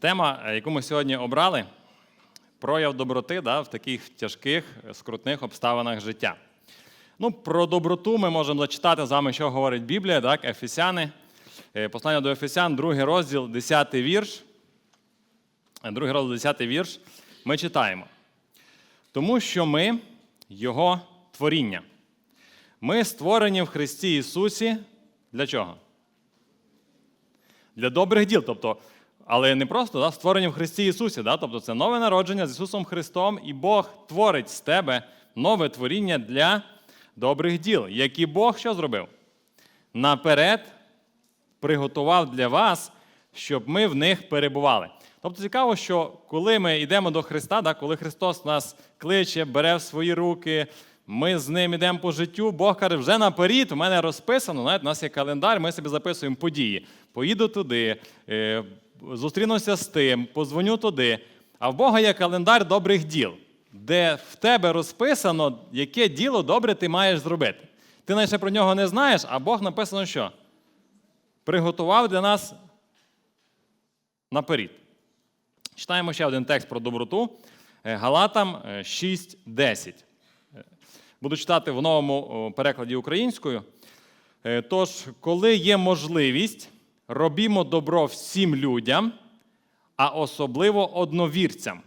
Тема, е, яку ми сьогодні обрали, прояв доброти да, в таких тяжких, скрутних обставинах життя. Ну, Про доброту ми можемо зачитати з вами, що говорить Біблія, так, Ефесяни. Е, Послання до Ефесян, другий розділ, 10 вірш. Е, Другий розділ, 10 вірш. Ми читаємо. Тому що ми Його творіння. Ми створені в Христі Ісусі для чого? Для добрих діл. Тобто, але не просто да, створені в Христі Ісусі. Да? Тобто це нове народження з Ісусом Христом, і Бог творить з тебе нове творіння для добрих діл, які Бог що зробив? Наперед приготував для вас, щоб ми в них перебували. Тобто цікаво, що коли ми йдемо до Христа, да, коли Христос нас кличе, бере в свої руки, ми з ним йдемо по життю, Бог каже, вже наперед, у мене розписано, знаєте, у нас є календар, ми собі записуємо події. Поїду туди, е, зустрінуся з тим, позвоню туди. А в Бога є календар добрих діл, де в тебе розписано, яке діло добре ти маєш зробити. Ти навіть про нього не знаєш, а Бог написано що? Приготував для нас наперед. Читаємо ще один текст про доброту. Е, Галатам е, 6.10. Е, Буду читати в новому перекладі українською. Е, Тож, коли є можливість, робімо добро всім людям, а особливо одновірцям.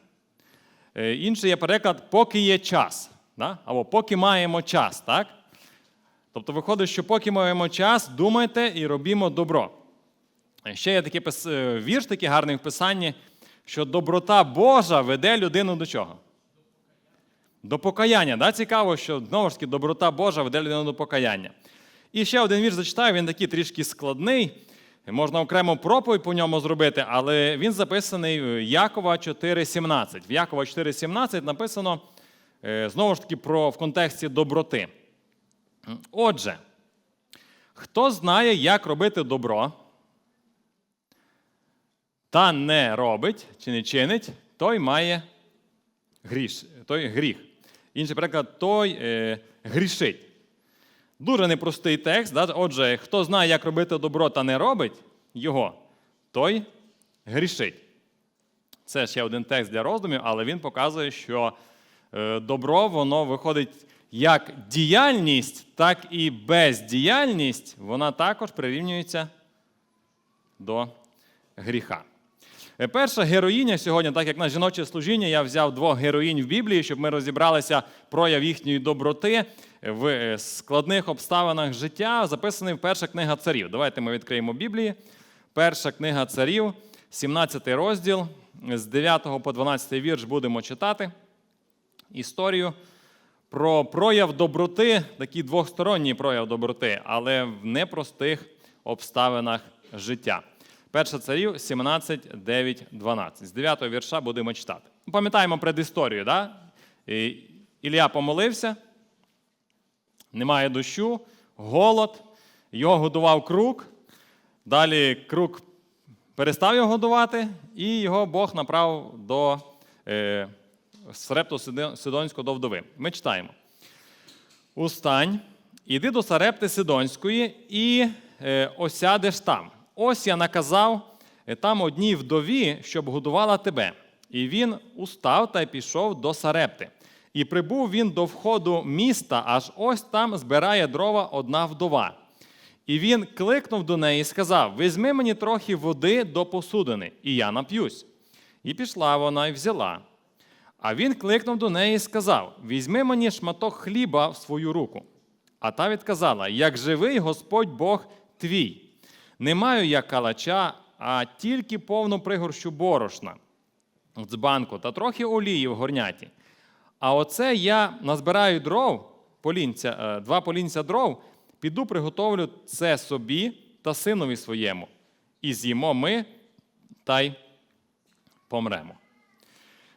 Е, Інший є переклад, поки є час. Да? Або поки маємо час. так? Тобто виходить, що поки маємо час, думайте і робімо добро. Ще є такий пис- е, вірш, такий гарний в писанні, що доброта Божа веде людину до чого? До покаяння. Да? Цікаво, що знову ж таки доброта Божа веде людину до покаяння. І ще один вірш зачитаю, він такий трішки складний. Можна окремо проповідь по ньому зробити, але він записаний в Якова 4,17. В Якова 4,17 написано е, знову ж таки про, в контексті доброти. Отже, хто знає, як робити добро, та не робить чи не чинить, той має гріш, той гріх. Інший приклад, той е, грішить. Дуже непростий текст. Да? Отже, хто знає, як робити добро та не робить його, той грішить. Це ще один текст для роздумів, але він показує, що е, добро воно виходить як діяльність, так і бездіяльність, вона також прирівнюється до гріха. Е, Перша героїня сьогодні, так як на жіноче служіння, я взяв двох героїнь в Біблії, щоб ми розібралися прояв їхньої доброти в е, складних обставинах життя, записаний в перша книга царів. Давайте ми відкриємо Біблії. Перша книга царів, 17 розділ, з 9 по 12 вірш будемо читати історію про прояв доброти, такий двосторонній прояв доброти, але в непростих обставинах життя. Перша царів 17, 9, 12. З 9 вірша будемо читати. Пам'ятаємо предісторію, да? Ілля помолився, немає дощу, голод, його годував круг. Далі круг перестав його годувати, і його Бог направив до е, Сарепту Сидонського до вдови. Ми читаємо. Устань, іди до Сарепти Сидонської і е, осядеш там. Ось я наказав е, там одній вдові, щоб годувала тебе. І він устав та пішов до Сарепти. І прибув він до входу міста, аж ось там збирає дрова одна вдова. І він кликнув до неї і сказав: Візьми мені трохи води до посудини, і я нап'юсь. І пішла вона і взяла. А він кликнув до неї і сказав: Візьми мені шматок хліба в свою руку. А та відказала: Як живий Господь Бог твій, не маю я калача, а тільки повну пригорщу борошна в дзбанку та трохи олії в горняті. А оце я назбираю дров, полінця, е, два полінця дров, піду приготовлю це собі та синові своєму, і з'їмо ми та й помремо.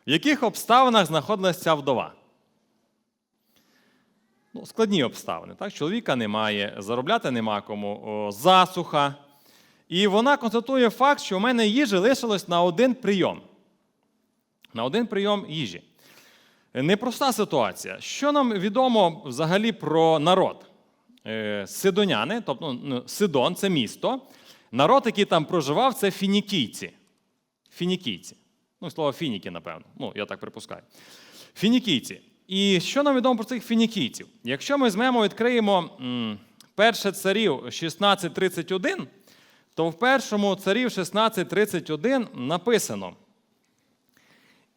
В яких обставинах знаходилася ця вдова? Ну, складні обставини. Так? Чоловіка немає, заробляти нема кому, засуха. І вона констатує факт, що у мене їжі лишилось на один прийом. На один прийом їжі. Непроста ситуація. Що нам відомо взагалі про народ? Е, Сидоняни, тобто ну, Сидон це місто. Народ, який там проживав, це фінікійці. фінікійці. Ну, слово фініки, напевно. Ну, я так припускаю. Фінікійці. І що нам відомо про цих фінікійців? Якщо ми візьмемо, відкриємо перше царів 1631, то в першому царів 1631 написано.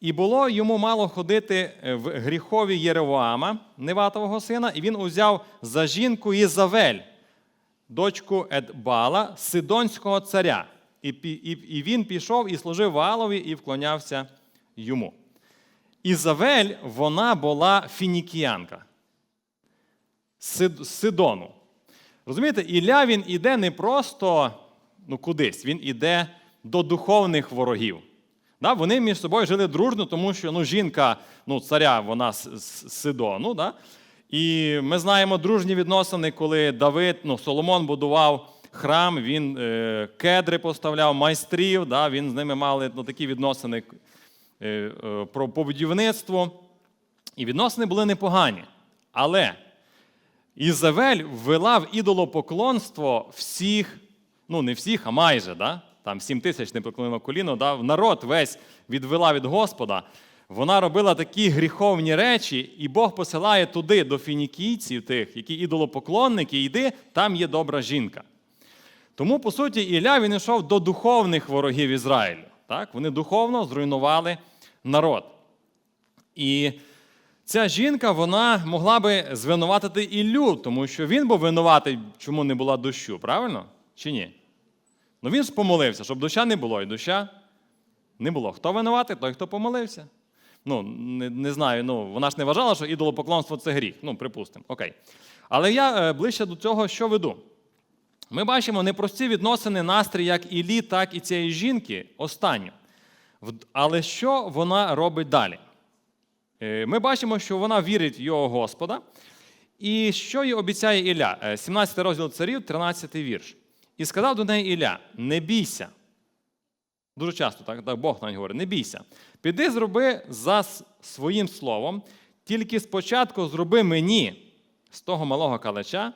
І було йому мало ходити в гріхові Єревоама, Неватового сина, і він узяв за жінку Єзавель, дочку Едбала, Сидонського царя. І, і, він пішов і служив Ваалові і вклонявся йому. Ізавель, вона була фінікіянка з Сидону. Розумієте, Ілля він іде не просто ну, кудись, він іде до духовних ворогів. Да? Вони між собою жили дружно, тому що ну, жінка ну, царя, вона з, Сидону. Да? І ми знаємо дружні відносини, коли Давид, ну, Соломон будував храм, він е, кедри поставляв, майстрів, да? він з ними мали ну, такі відносини е, е, про по будівництво. І відносини були непогані. Але Ізавель ввела в ідолопоклонство всіх, ну не всіх, а майже, да? там 7 тисяч не поклонило коліно, да? народ весь відвела від Господа. Вона робила такі гріховні речі, і Бог посилає туди до фінікійців, тих, які ідолопоклонники, йди, там є добра жінка. Тому, по суті, Ілля він йшов до духовних ворогів Ізраїлю. Так? Вони духовно зруйнували народ. І ця жінка вона могла би звинуватити Іллю, тому що він був винуватий, чому не була дощу, правильно? Чи ні? Ну він ж помолився, щоб доща не було, і доща не було. Хто винуватий? Той, хто помолився. Ну, не, не знаю, ну, вона ж не вважала, що ідолопоклонство це гріх. Ну, припустимо. Окей. Але я е, ближче до цього що веду. Ми бачимо непрості відносини настрій як Іллі, так і цієї жінки останню. Але що вона робить далі? Е, Ми бачимо, що вона вірить в його Господа. І що їй обіцяє Ілля? Е, 17 розділ царів, 13 вірш. І сказав до неї Ілля: не бійся. Дуже часто так, так Бог навіть говорить, не бійся. Піди зроби за своїм словом, тільки спочатку зроби мені з того малого калача,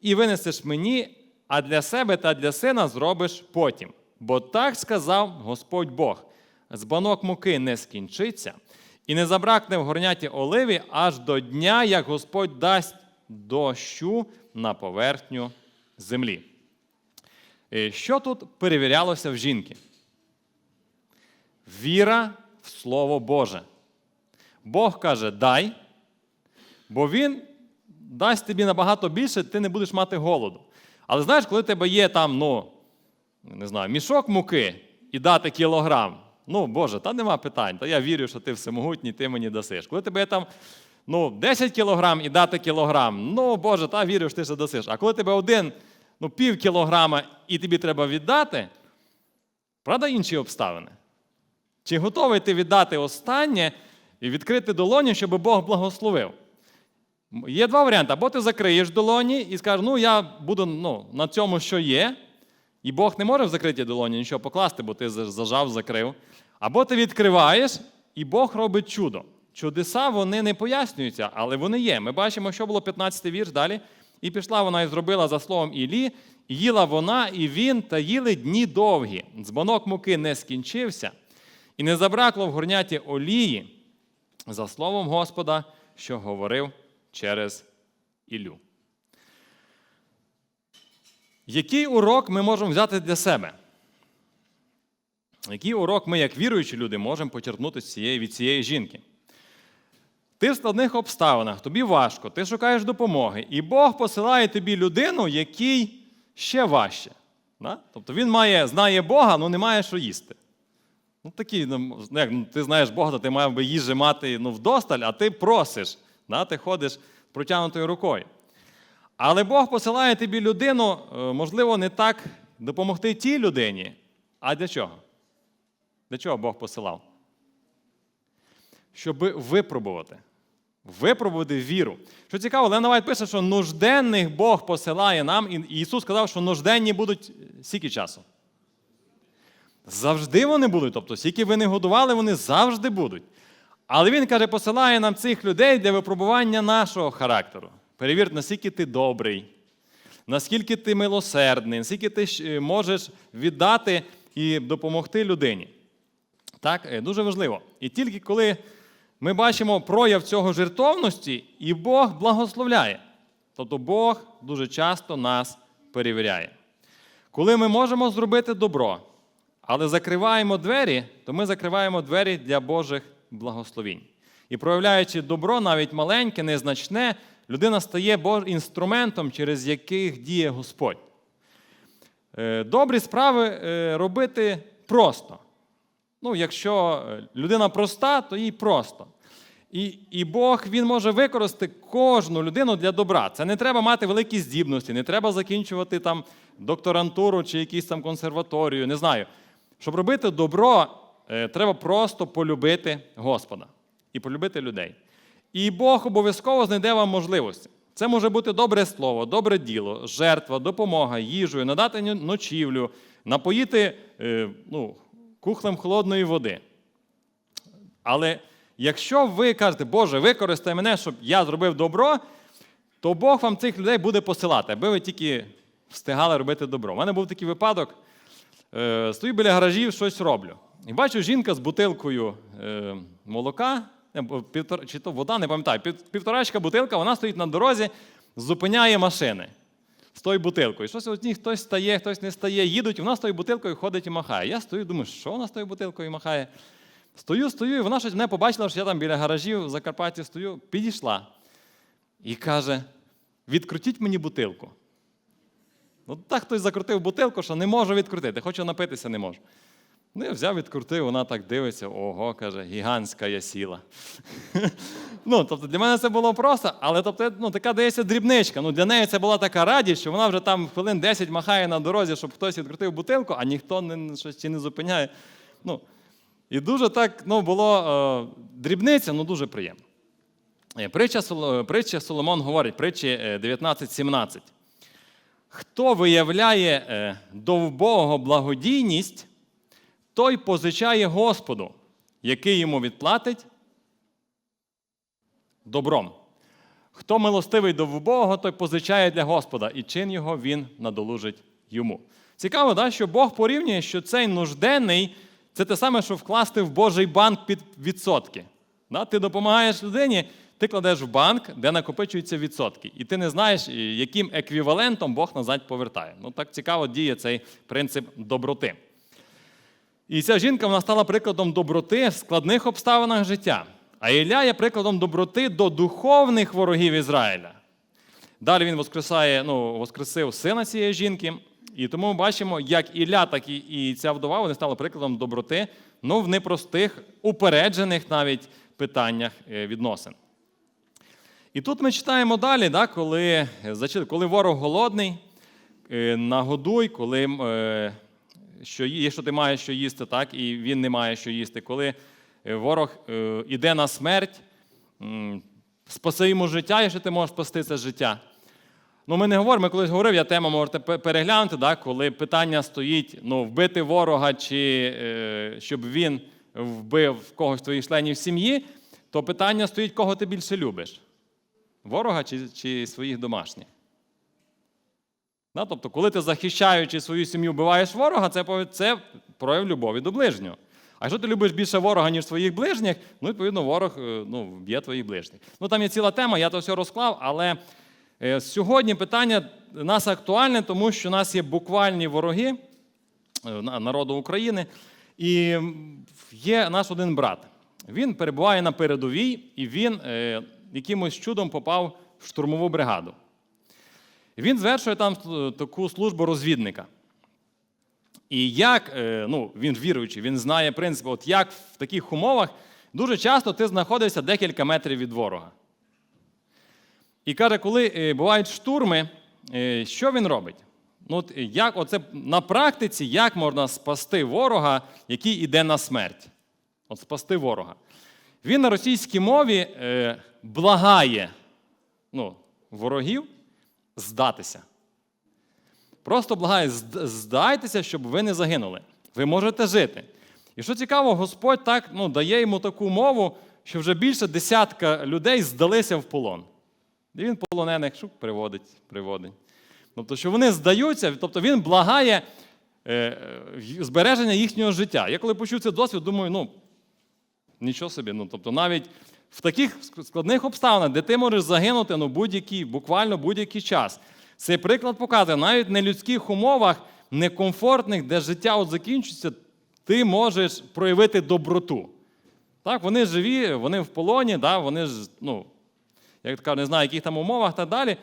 і винесеш мені, а для себе та для сина зробиш потім. Бо так сказав Господь Бог: збанок муки не скінчиться, і не забракне в горняті оливі аж до дня, як Господь дасть дощу на поверхню землі. Е, Що тут перевірялося в жінки? Віра в Слово Боже. Бог каже, дай, бо Він дасть тобі набагато більше, ти не будеш мати голоду. Але знаєш, коли в тебе є там, ну, не знаю, мішок муки і дати кілограм, ну, Боже, та нема питань. Та я вірю, що ти всемогутній, ти мені дасиш. Коли тебе є там ну, 10 кілограм і дати кілограм, ну, Боже, та вірю, що ти ще дасиш. А коли тебе один, ну, пів кілограма і тобі треба віддати, правда, інші обставини. Чи готовий ти віддати останнє і відкрити долоні, щоб Бог благословив? Є два варіанти. Або ти закриєш долоні і скажеш, ну я буду ну, на цьому, що є, і Бог не може в закритій долоні нічого покласти, бо ти зажав, закрив. Або ти відкриваєш, і Бог робить чудо. Чудеса вони не пояснюються, але вони є. Ми бачимо, що було 15 й вірш далі. І пішла вона і зробила за словом Іллі, і їла вона, і він, та їли дні довгі. Збанок муки не скінчився, і не забракло в горняті олії за словом Господа, що говорив через Іллю. Який урок ми можемо взяти для себе? Який урок ми, як віруючі люди, можемо почерпнути від цієї жінки? Ти в складних обставинах, тобі важко, ти шукаєш допомоги, і Бог посилає тобі людину, якій ще важче. Да? Тобто він має, знає Бога, але не має що їсти. Ну, такі, ну, як, ну, ти знаєш Бога, то ти мав би їжі мати ну, вдосталь, а ти просиш, да? ти ходиш з протягнутою рукою. Але Бог посилає тобі людину, е, можливо, не так допомогти тій людині. А для чого? Для чого Бог посилав? Щоб випробувати. Випробувати віру. Що цікаво, Лена Вайт пише, що нужденних Бог посилає нам, і Ісус сказав, що нужденні будуть скільки часу? Завжди вони будуть. Тобто, скільки ви не годували, вони завжди будуть. Але він каже, посилає нам цих людей для випробування нашого характеру. Перевір, наскільки ти добрий, наскільки ти милосердний, наскільки ти е, можеш віддати і допомогти людині. Так, е, дуже важливо. І тільки коли ми бачимо прояв цього жертовності, і Бог благословляє. Тобто Бог дуже часто нас перевіряє. Коли ми можемо зробити добро, але закриваємо двері, то ми закриваємо двері для Божих благословінь. І проявляючи добро, навіть маленьке, незначне, людина стає інструментом, через яких діє Господь. Е, Добрі справи е, робити просто. Ну, якщо е, людина проста, то їй просто. І, і Бог він може використати кожну людину для добра. Це не треба мати великі здібності, не треба закінчувати там докторантуру чи якусь там консерваторію, не знаю. Щоб робити добро, е, треба просто полюбити Господа і полюбити людей. І Бог обов'язково знайде вам можливості. Це може бути добре слово, добре діло, жертва, допомога, їжею, надати ночівлю, напоїти е, ну, кухлем холодної води. Але якщо ви кажете, Боже, використай мене, щоб я зробив добро, то Бог вам цих людей буде посилати, аби ви тільки встигали робити добро. У мене був такий випадок. Е, стою біля гаражів, щось роблю. І бачу жінка з бутилкою е, молока, е, чи то вода, не пам'ятаю, півторачка бутилка, вона стоїть на дорозі, зупиняє машини з тою бутилкою. Щось от ній хтось стає, хтось не стає, їдуть, вона з тою бутилкою ходить і махає. Я стою, думаю, що вона з тою бутилкою махає? Стою, стою, і вона щось мене побачила, що я там біля гаражів в Закарпатті стою, підійшла і каже: відкрутіть мені бутилку. Ну, так хтось закрутив бутилку, що не можу відкрутити, хочу напитися, не можу. Ну, я взяв, відкрутив, вона так дивиться, ого, каже, гігантська я сіла. ну, тобто для мене це було просто, але тобто, ну, така дається дрібничка. Ну, для неї це була така радість, що вона вже там хвилин 10 махає на дорозі, щоб хтось відкрутив бутилку, а ніхто не, щось чи не зупиняє. Ну, і дуже так ну, було е, дрібниця, ну дуже приємно. Е, Притча, притча Соломон говорить, притчі е, 19.17. Хто виявляє е, до вбогого благодійність, той позичає Господу, який йому відплатить добром. Хто милостивий до вбогого, той позичає для Господа, і чин його він надолужить йому. Цікаво, да, що Бог порівнює, що цей нужденний це те саме, що вкласти в Божий банк під відсотки. Да? Ти допомагаєш людині, ти кладеш в банк, де накопичуються відсотки. І ти не знаєш, яким еквівалентом Бог назад повертає. Ну так цікаво діє цей принцип доброти. І ця жінка вона стала прикладом доброти в складних обставинах життя. А Ілля є прикладом доброти до духовних ворогів Ізраїля. Далі він воскресає, ну, воскресив сина цієї жінки. І тому ми бачимо, як Ілля, так і, ця вдова вони стали прикладом доброти ну, в непростих, упереджених навіть питаннях е, відносин. І тут ми читаємо далі, да, коли, коли ворог голодний, е, нагодуй, коли е, що, є- якщо ти маєш що їсти, так, і він не має що їсти. Коли е, ворог е, іде на смерть, спаси йому життя, якщо ти можеш спасти це життя. Ну, ми не говоримо, ми колись говорив, я тему можете переглянути, да, коли питання стоїть ну, вбити ворога, чи е, щоб він вбив когось з твоїх членів сім'ї, то питання стоїть, кого ти більше любиш: ворога чи, чи своїх домашніх. Да, тобто, коли ти захищаючи свою сім'ю, вбиваєш ворога, це, це прояв любові до ближнього. А якщо ти любиш більше ворога, ніж своїх ближніх, ну, відповідно, ворог е, ну, вб'є твоїх ближніх. Ну, там є ціла тема, я то все розклав, але е, сьогодні питання нас актуальне, тому що у нас є буквальні вороги е, народу України, і є наш один брат. Він перебуває на передовій, і він якимось чудом попав в штурмову бригаду. Він звершує там е, таку службу розвідника. І як, е, ну, він віруючий, він знає принцип, от як в таких умовах дуже часто ти знаходишся декілька метрів від ворога. І каже, коли е, бувають штурми, що він робить? Ну, от, як, оце, на практиці, як можна спасти ворога, який іде на смерть? От спасти ворога. Він на російській мові благає ну, ворогів здатися. Просто благає, здайтеся, щоб ви не загинули. Ви можете жити. І що цікаво, Господь так ну, дає йому таку мову, що вже більше десятка людей здалися в полон. І він полонених шук приводить, приводить. Тобто, що вони здаються, тобто він благає е, збереження їхнього життя. Я коли почув цей досвід, думаю, ну нічого собі. Ну, тобто навіть в таких складних обставинах, де ти можеш загинути ну, будь-який, буквально будь-який час. Цей приклад показує, навіть в нелюдських умовах, некомфортних, де життя от закінчується, ти можеш проявити доброту. Так, вони живі, вони в полоні, да, вони ж, ну, як така, не знаю, в яких там умовах та далі.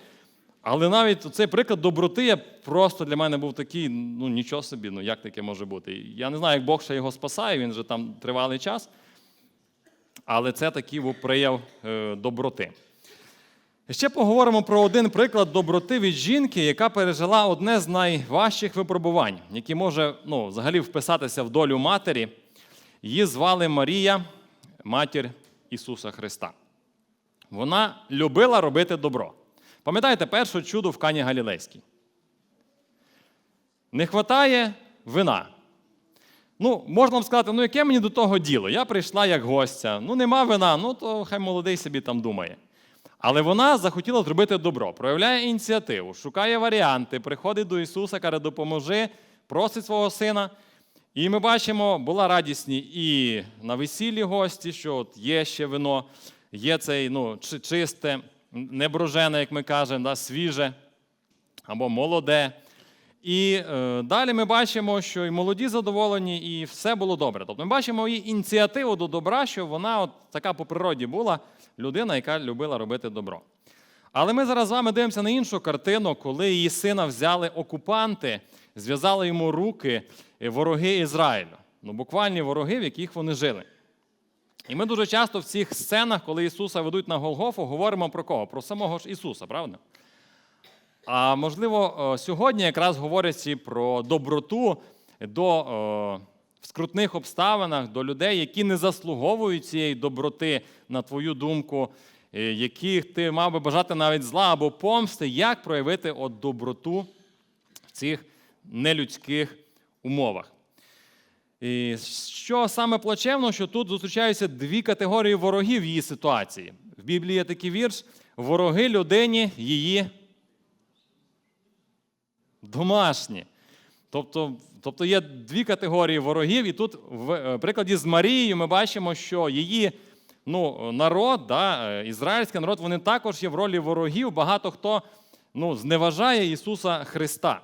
Але навіть цей приклад доброти я просто для мене був такий, ну нічого собі, ну як таке може бути. Я не знаю, як Бог ще його спасає, він же там тривалий час. Але це такий був прояв е, доброти. Ще поговоримо про один приклад доброти від жінки, яка пережила одне з найважчих випробувань, які може ну, взагалі вписатися в долю матері. Її звали Марія, матір Ісуса Христа. Вона любила робити добро. Пам'ятаєте перше чудо в Кані Галілейській? Не вистачає вина. Ну, можна б сказати, ну яке мені до того діло? Я прийшла як гостя, ну нема вина, ну то хай молодий собі там думає. Але вона захотіла зробити добро, проявляє ініціативу, шукає варіанти, приходить до Ісуса, каже, допоможи, просить свого сина. І ми бачимо, була радісні і на весіллі гості, що от є ще вино, є цей ну, чисте, не брожене, як ми кажемо, да, свіже або молоде. І е, далі ми бачимо, що і молоді задоволені, і все було добре. Тобто ми бачимо її ініціативу до добра, що вона от така по природі була людина, яка любила робити добро. Але ми зараз з вами дивимося на іншу картину, коли її сина взяли окупанти, зв'язали йому руки е, вороги Ізраїлю. Ну, буквальні вороги, в яких вони жили. І ми дуже часто в цих сценах, коли Ісуса ведуть на Голгофу, говоримо про кого? Про самого ж Ісуса, правда? А можливо, е, сьогодні якраз говорять про доброту до е, в скрутних обставинах, до людей, які не заслуговують цієї доброти, на твою думку, е, яких ти мав би бажати навіть зла або помсти, як проявити от доброту в цих нелюдських умовах. І що саме плачевно, що тут зустрічаються дві категорії ворогів її ситуації. В Біблії є такий вірш: вороги людині її домашні. Тобто, тобто є дві категорії ворогів, і тут в е, прикладі з Марією ми бачимо, що її ну, народ, да, е, ізраїльський народ, вони також є в ролі ворогів. Багато хто ну, зневажає Ісуса Христа.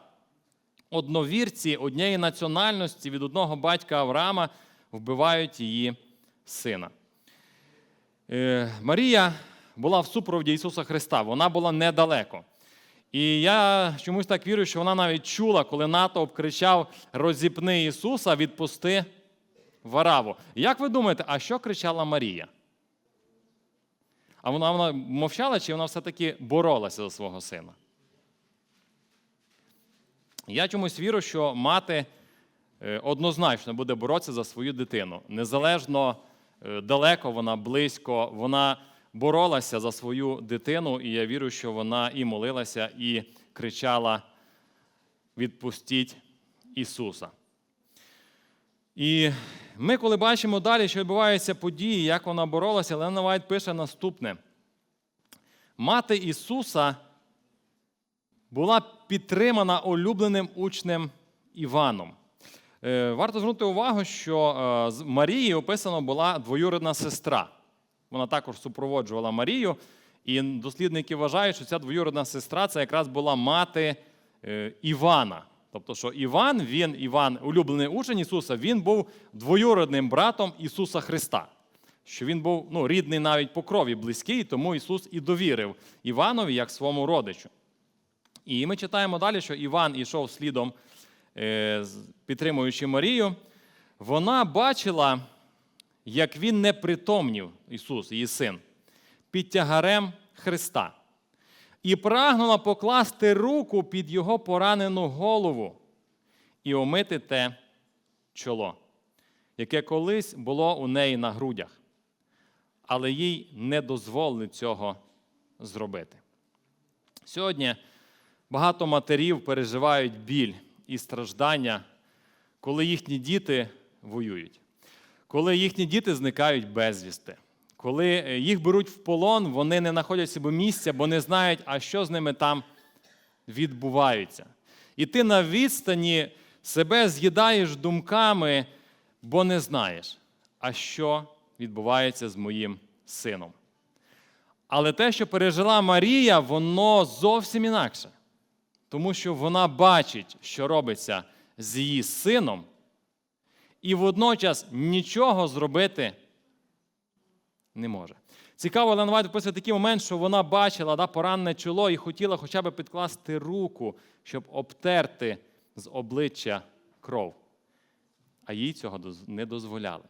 Одновірці однієї національності від одного батька Авраама вбивають її сина. Е, Марія була в супроводі Ісуса Христа, вона була недалеко. І я чомусь так вірю, що вона навіть чула, коли натовп кричав Розіпни Ісуса, відпусти вараву. Як ви думаєте, а що кричала Марія? А вона, вона мовчала, чи вона все-таки боролася за свого сина? Я чомусь вірю, що мати е, однозначно буде боротися за свою дитину. Незалежно е, далеко вона, близько, вона боролася за свою дитину, і я вірю, що вона і молилася, і кричала: Відпустіть Ісуса. І ми, коли бачимо далі, що відбуваються події, як вона боролася, Лена Вайт пише наступне: мати Ісуса була підтримана улюбленим учнем Іваном. Е, Варто звернути увагу, що е, з Марії описано була двоюрідна сестра. Вона також супроводжувала Марію, і дослідники вважають, що ця двоюрідна сестра це якраз була мати е, Івана. Тобто, що Іван, він, Іван, улюблений учень Ісуса, він був двоюрідним братом Ісуса Христа. Що він був ну, рідний навіть по крові близький, тому Ісус і довірив Іванові як своєму родичу. І ми читаємо далі, що Іван ішов слідом, е, підтримуючи Марію. Вона бачила, як він не притомнів, Ісус, її син, під тягарем Христа, і прагнула покласти руку під його поранену голову і омити те чоло, яке колись було у неї на грудях, але їй не дозволили цього зробити. Сьогодні багато матерів переживають біль і страждання, коли їхні діти воюють, коли їхні діти зникають безвісти, коли е, їх беруть в полон, вони не знаходять собі місця, бо не знають, а що з ними там відбувається. І ти на відстані себе з'їдаєш думками, бо не знаєш, а що відбувається з моїм сином. Але те, що пережила Марія, воно зовсім інакше. Тому що вона бачить, що робиться з її сином, і водночас нічого зробити не може. Цікаво, Елена Вайт описує такий момент, що вона бачила да, поранене чоло і хотіла хоча б підкласти руку, щоб обтерти з обличчя кров. А їй цього не дозволяли.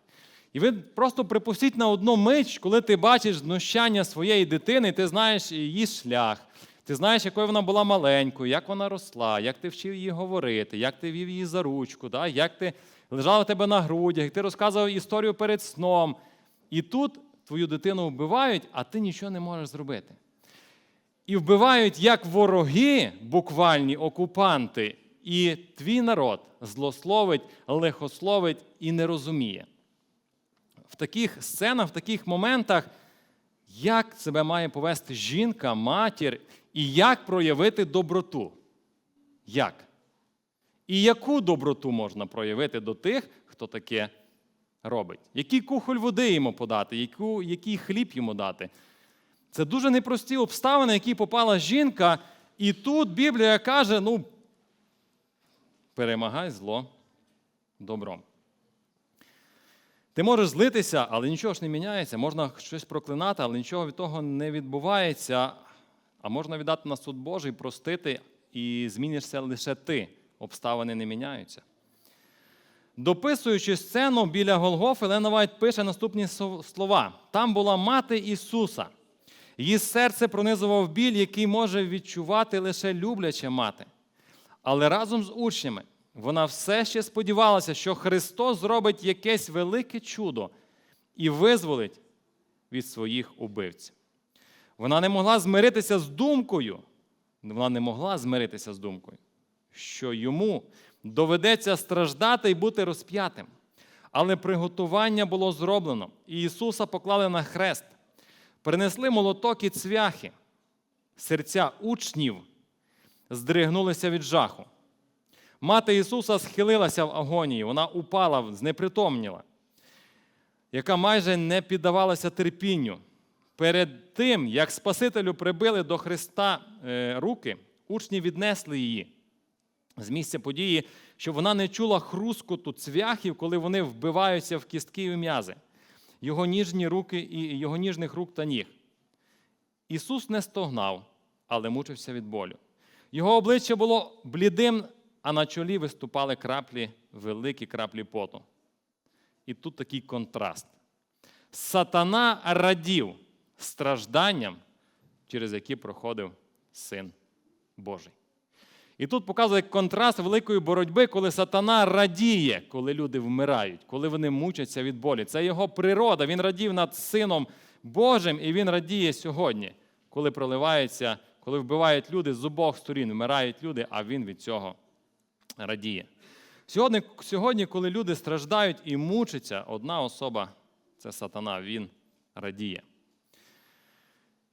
І ви просто припустіть на одну мить, коли ти бачиш знущання своєї дитини, ти знаєш її шлях, ти знаєш, якою вона була маленькою, як вона росла, як ти вчив її говорити, як ти вів її за ручку, да? як ти лежала в тебе на грудях, ти розказував історію перед сном. І тут твою дитину вбивають, а ти нічого не можеш зробити. І вбивають як вороги, буквальні окупанти, і твій народ злословить, лихословить і не розуміє. В таких сценах, в таких моментах, як себе має повести жінка, матір, і як проявити доброту? Як? І яку доброту можна проявити до тих, хто таке робить? Який кухоль води йому подати, яку, який хліб йому дати? Це дуже непрості обставини, які попала жінка, і тут Біблія каже: ну, перемагай зло добром. Ти можеш злитися, але нічого ж не міняється. Можна щось проклинати, але нічого від того не відбувається. А можна віддати на суд Божий, простити, і змінишся лише ти. Обставини не міняються. Дописуючи сцену біля Голгофи, Лена Вайт пише наступні слова: там була мати Ісуса. Її серце пронизував біль, який може відчувати лише любляча мати. Але разом з учнями вона все ще сподівалася, що Христос зробить якесь велике чудо і визволить від своїх убивців. Вона не могла змиритися з думкою, вона не могла змиритися з думкою, що йому доведеться страждати і бути розп'ятим. Але приготування було зроблено, і Ісуса поклали на хрест, принесли молоток і цвяхи. Серця учнів здригнулися від жаху. Мати Ісуса схилилася в агонії, вона упала, знепритомніла, яка майже не піддавалася терпінню. Перед тим, як Спасителю прибили до Христа е, руки, учні віднесли її з місця події, щоб вона не чула хрускоту цвяхів, коли вони вбиваються в кістки і в м'язи, його ніжні руки і його ніжних рук та ніг. Ісус не стогнав, але мучився від болю. Його обличчя було блідим, а на чолі виступали краплі, великі краплі поту. І тут такий контраст. Сатана радів стражданням, через які проходив Син Божий. І тут показує контраст великої боротьби, коли сатана радіє, коли люди вмирають, коли вони мучаться від болі. Це його природа. Він радів над Сином Божим, і він радіє сьогодні, коли проливаються, коли вбивають люди з обох сторін, вмирають люди, а він від цього радіє. Сьогодні, сьогодні, коли люди страждають і мучаться, одна особа це сатана, він радіє.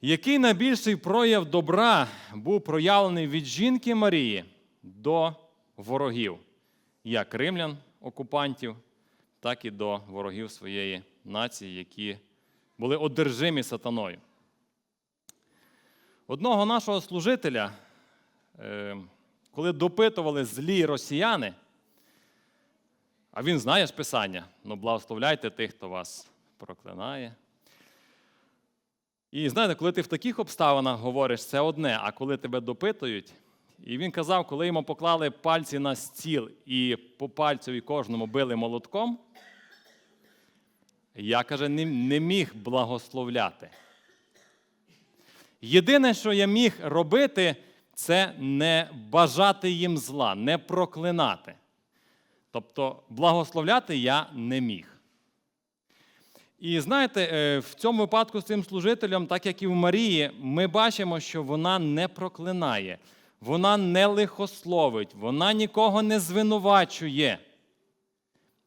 Який найбільший прояв добра був проявлений від жінки Марії до ворогів, як римлян, окупантів, так і до ворогів своєї нації, які були одержимі сатаною. Одного нашого служителя, е, коли допитували злі росіяни, а він знає ж Писання, ну благословляйте тих, хто вас проклинає. І знаєте, коли ти в таких обставинах говориш, це одне, а коли тебе допитують, і він казав, коли йому поклали пальці на стіл і по пальцеві кожному били молотком, я каже, не міг благословляти. Єдине, що я міг робити, це не бажати їм зла, не проклинати. Тобто благословляти я не міг. І знаєте, е, в цьому випадку з цим служителем, так як і в Марії, ми бачимо, що вона не проклинає, вона не лихословить, вона нікого не звинувачує.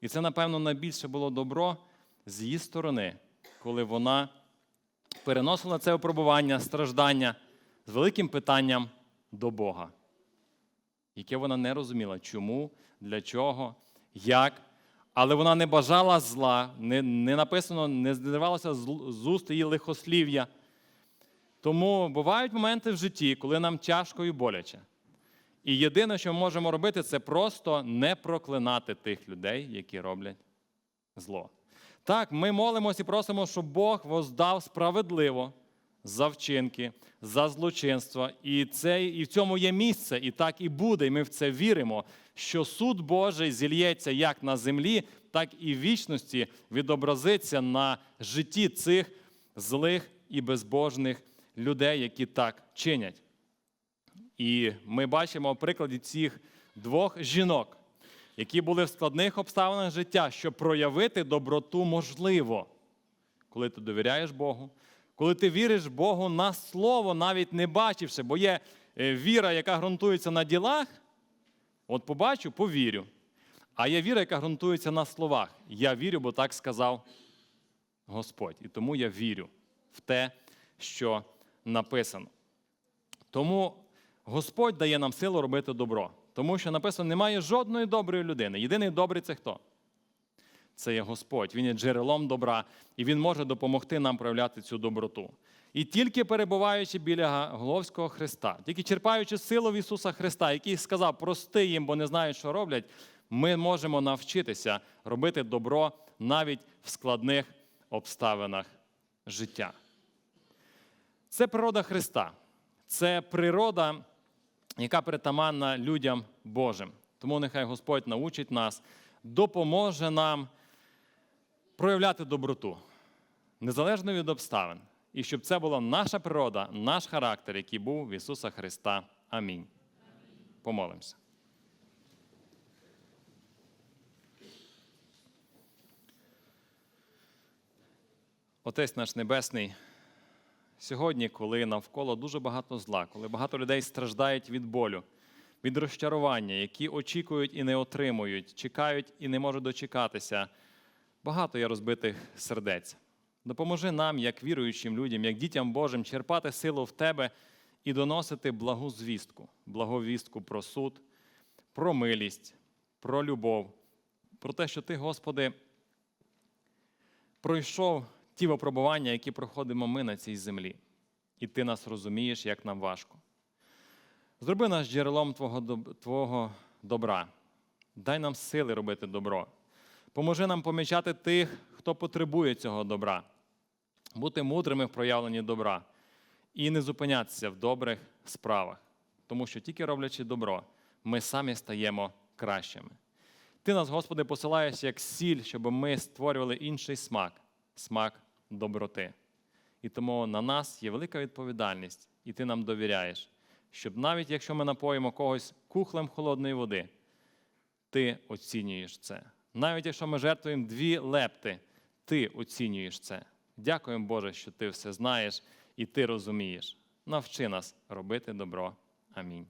І це, напевно, найбільше було добро з її сторони, коли вона переносила це випробування, страждання з великим питанням до Бога. яке вона не розуміла, чому, для чого, як. Але вона не бажала зла, не, не написано, не зривалося з з уст її лихослів'я. Тому бувають моменти в житті, коли нам тяжко і боляче. І єдине, що ми можемо робити, це просто не проклинати тих людей, які роблять зло. Так, ми молимося і просимо, щоб Бог воздав справедливо за вчинки, за злочинство. І, це, і в цьому є місце, і так і буде. І ми в це віримо, що суд Божий зільється як на землі, так і в вічності відобразиться на житті цих злих і безбожних людей, які так чинять. І ми бачимо в прикладі цих двох жінок, які були в складних обставинах життя, що проявити доброту можливо, коли ти довіряєш Богу, коли ти віриш Богу на слово, навіть не бачивши, бо є е, віра, яка ґрунтується на ділах. От побачу, повірю. А є віра, яка ґрунтується на словах. Я вірю, бо так сказав Господь. І тому я вірю в те, що написано. Тому Господь дає нам силу робити добро. Тому що написано, немає жодної доброї людини. Єдиний добрий це хто? Це є Господь. Він є джерелом добра, і Він може допомогти нам проявляти цю доброту. І тільки перебуваючи біля Головського Христа, тільки черпаючи силу в Ісуса Христа, який сказав, прости їм, бо не знають, що роблять, ми можемо навчитися робити добро навіть в складних обставинах життя. Це природа Христа. Це природа, яка притаманна людям Божим. Тому нехай Господь научить нас, допоможе нам проявляти доброту, незалежно від обставин. І щоб це була наша природа, наш характер, який був в Ісуса Христа. Амінь. Помолимося. Отець наш Небесний, сьогодні, коли навколо дуже багато зла, коли багато людей страждають від болю, від розчарування, які очікують і не отримують, чекають і не можуть дочекатися, багато є розбитих сердець. Допоможи нам, як віруючим людям, як дітям Божим, черпати силу в Тебе і доносити благу звістку, благовістку про суд, про милість, про любов, про те, що Ти, Господи, пройшов ті випробування, які проходимо ми на цій землі, і Ти нас розумієш, як нам важко. Зроби нас джерелом Твого, Твого добра. Дай нам сили робити добро. Поможи нам помічати тих, хто потребує цього добра, бути мудрими в проявленні добра і не зупинятися в добрих справах, тому що тільки роблячи добро, ми самі стаємо кращими. Ти нас, Господи, посилаєш як сіль, щоб ми створювали інший смак смак доброти. І тому на нас є велика відповідальність, і ти нам довіряєш, щоб навіть якщо ми напоїмо когось кухлем холодної води, ти оцінюєш це. Навіть якщо ми жертвуємо дві лепти, ти оцінюєш це. Дякуємо, Боже, що ти все знаєш і ти розумієш. Навчи нас робити добро. Амінь.